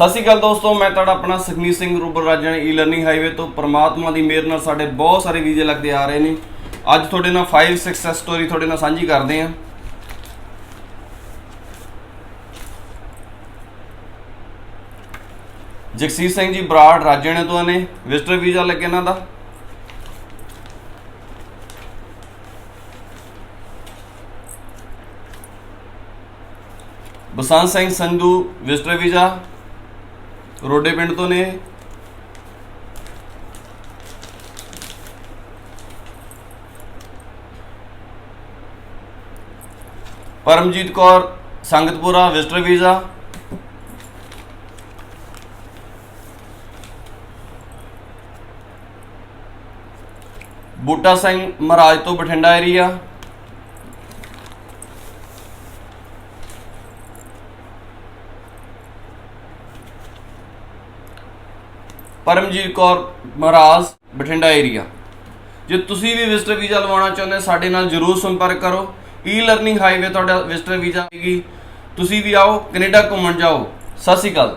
ਸਤਿ ਸ਼੍ਰੀ ਅਕਾਲ ਦੋਸਤੋ, ਮੈਂ ਤੁਹਾਡਾ ਆਪਣਾ ਸੁਖਮੀਤ ਸਿੰਘ ਰੂਬਰ ਰਾਜਨ ਈ ਲਰਨਿੰਗ ਹਾਈਵੇ ਤੋਂ ਪ੍ਰਮਾਤਮਾ ਦੀ ਮਿਹਰ ਨਾਲ ਸਾਡੇ ਬਹੁਤ ਸਾਰੇ ਵੀਜ਼ੇ ਲੱਗਦੇ ਆ ਰਹੇ ਨੇ। ਅੱਜ ਤੁਹਾਡੇ ਨਾਲ 5 ਸਕਸੈਸ ਸਟੋਰੀ ਤੁਹਾਡੇ ਨਾਲ ਸਾਂਝੀ ਕਰਦੇ ਹਾਂ। ਜਗਸੀਰ ਸਿੰਘ ਜੀ ਬਰਾੜ ਰਾਜਣੇ ਤੋਂ ਨੇ ਵਿਜ਼ਟਰ ਵੀਜ਼ਾ ਲੱਗੇ ਇਹਨਾਂ ਦਾ। Basant Singh Sandhu visitor visa. ਰੋਡੇ ਪਿੰਡ ਤੋਂ ਨੇ ਪਰਮਜੀਤ ਕੌਰ, ਸੰਗਤਪੁਰਾ, ਵਿਜ਼ਟਰ ਵੀਜ਼ਾ। ਬੂਟਾ ਸਿੰਘ ਮਹਾਰਾਜ ਤੋਂ ਬਠਿੰਡਾ ਏਰੀਆ ਪਰਮਜੀਤ ਕੌਰ ਮਹਾਰਾਜ ਬਠਿੰਡਾ ਏਰੀਆ ਜੇ ਤੁਸੀਂ ਵੀ ਵਿਜ਼ਟਰ ਵੀਜ਼ਾ ਲਵਾਉਣਾ ਚਾਹੁੰਦੇ ਹੋ, ਸਾਡੇ ਨਾਲ ਜਰੂਰ ਸੰਪਰਕ ਕਰੋ। ਈ ਲਰਨਿੰਗ ਹਾਈਵੇ ਤੁਹਾਡਾ ਵਿਜ਼ਟਰ ਵੀਜ਼ਾ ਹੈਗੀ ਤੁਸੀਂ ਵੀ ਆਓ ਕੈਨੇਡਾ ਘੁੰਮਣ ਜਾਓ। ਸਤਿ ਸ਼੍ਰੀ ਅਕਾਲ।